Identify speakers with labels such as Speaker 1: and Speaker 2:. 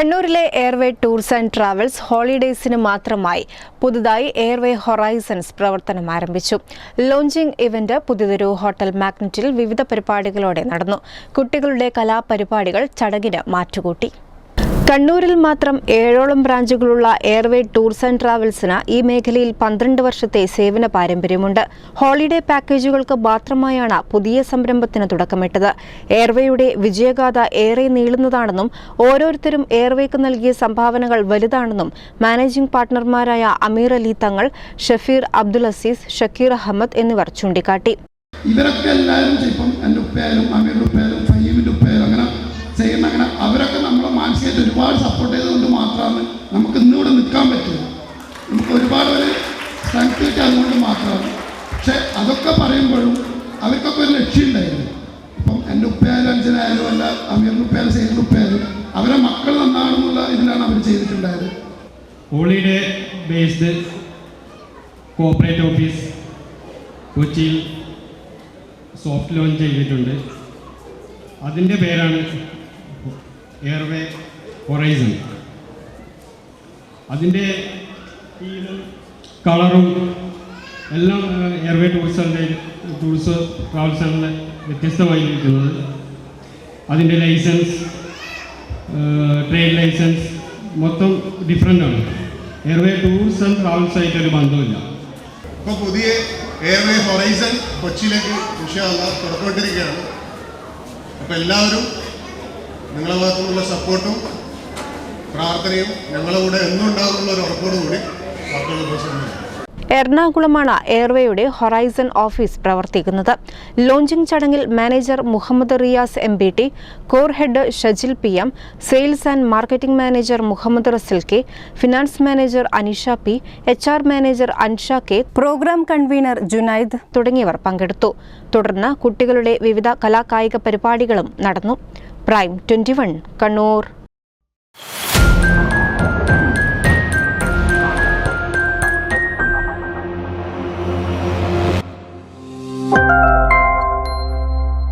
Speaker 1: കണ്ണൂരിലെ airway tours and travels ഹോളിഡേയ്സിന് മാത്രമായി പുതുതായി എയർവേ ഹൊറൈസൺസ് പ്രവർത്തനം ആരംഭിച്ചു. ലോഞ്ചിംഗ് ഇവന്റ് പുതിയതൊരു ഹോട്ടൽ മാഗ്നറ്റിൽ വിവിധ പരിപാടികളോടെ നടന്നു. കുട്ടികളുടെ കലാപരിപാടികൾ ചടങ്ങിന് മാറ്റുകൂട്ടി. കണ്ണൂരിൽ മാത്രം ഏഴോളം ബ്രാഞ്ചുകളുള്ള എയർവേ ടൂർസ് ആൻഡ് ട്രാവൽസിന് ഈ മേഖലയിൽ പന്ത്രണ്ട് വർഷത്തെ സേവന പാരമ്പര്യമുണ്ട്. ഹോളിഡേ പാക്കേജുകൾക്ക് മാത്രമായാണ് പുതിയ സംരംഭത്തിന് തുടക്കമിട്ടത്. എയർവേയുടെ വിജയഗാഥ ഏറെ നീളുന്നതാണെന്നും ഓരോരുത്തരും എയർവേക്ക് നൽകിയ സംഭാവനകൾ വലുതാണെന്നും മാനേജിംഗ് പാർട്ണർമാരായ അമീർ അലി തങ്ങൾ ഷഫീർ അബ്ദുൽ അസീസ് ഷക്കീർ അഹമ്മദ് എന്നിവർ ചൂണ്ടിക്കാട്ടി.
Speaker 2: ഇവരൊക്കെ എല്ലാവരും ഇപ്പം എന്റെ ഉപ്പയാലും അമീറിന്റെ ഉപ്പയായാലും നമ്മളെ ഒരുപാട് സപ്പോർട്ട് ചെയ്തുകൊണ്ട് മാത്രമാണ് നമുക്ക് ഇന്നിവിടെ നിൽക്കാൻ പറ്റുന്നത് നമുക്ക് ഒരുപാട് പേര് സ്ട്രെങ്ത് കിട്ടി അതുകൊണ്ട് മാത്രമാണ്. പക്ഷെ അതൊക്കെ പറയുമ്പോഴും അവർക്കൊക്കെ ഒരു ലക്ഷ്യം ഉണ്ടായിരുന്നു. ഇപ്പം എന്റെ ഉപ്പയായാലും അഞ്ചനായാലും അല്ല അമീറിന്റെ ഉപ്പയായാലും സൈഡിന്റെ ഉപ്പയായാലും അവരെ മക്കൾ നന്നാണെന്നുള്ള ഇതിലാണ് അവർ ചെയ്തിട്ടുണ്ടായത്.
Speaker 3: ഹോളിഡേ ബേസ്ഡ് കോപ്പറേറ്റ് ഓഫീസ് കൊച്ചിയിൽ സോഫ്റ്റ് ലോഞ്ച് ചെയ്തിട്ടുണ്ട്. അതിന്റെ പേരാണ് എയർവേ ഹൊറൈസൺ അതിന്റെ കളറും എല്ലാം എയർവേ ടൂറിസ്റ്റിന്റെ ടൂറിസ്റ്റ് ട്രാവൽസാണ് വ്യത്യസ്തമായിരിക്കുന്നത്. അതിന്റെ ലൈസൻസ് ട്രേഡ് ലൈസൻസ് മൊത്തം ഡിഫറെന്റ് ആണ്. എയർവേ ടൂർസ് ആൻഡ് ട്രാവൽസ് ആയിട്ട് ഒരു ബന്ധമില്ല
Speaker 4: ഇപ്പോൾ പുതിയ എയർവേ ഹൊറൈസൺ കൊച്ചിയിലേക്ക് വിഷയമല്ല തുറന്നുകൊണ്ടിരിക്കുകയാണ്. അപ്പോൾ എല്ലാവരും നിങ്ങളുടെ ഭാഗത്തുനിന്നുള്ള സപ്പോർട്ടും പ്രാർത്ഥനയും ഞങ്ങളുടെ എന്നും ഉണ്ടാകുന്നുള്ള ഒരു ഉറപ്പോടുകൂടി
Speaker 1: എറണാകുളമാണ് എയർവേയുടെ ഹൊറൈസൺ ഓഫീസ് പ്രവർത്തിക്കുന്നത്. ലോഞ്ചിംഗ് ചടങ്ങിൽ manager Muhammad Riyas M B T core head Shajil P M sales and marketing manager Muhammad Rasil K finance manager Anisha P H R manager Ansha K programme convener Junaid തുടങ്ങിയവർ പങ്കെടുത്തു. തുടർന്ന് കുട്ടികളുടെ വിവിധ കലാകായിക പരിപാടികളും നടന്നു. Prime twenty Kannur.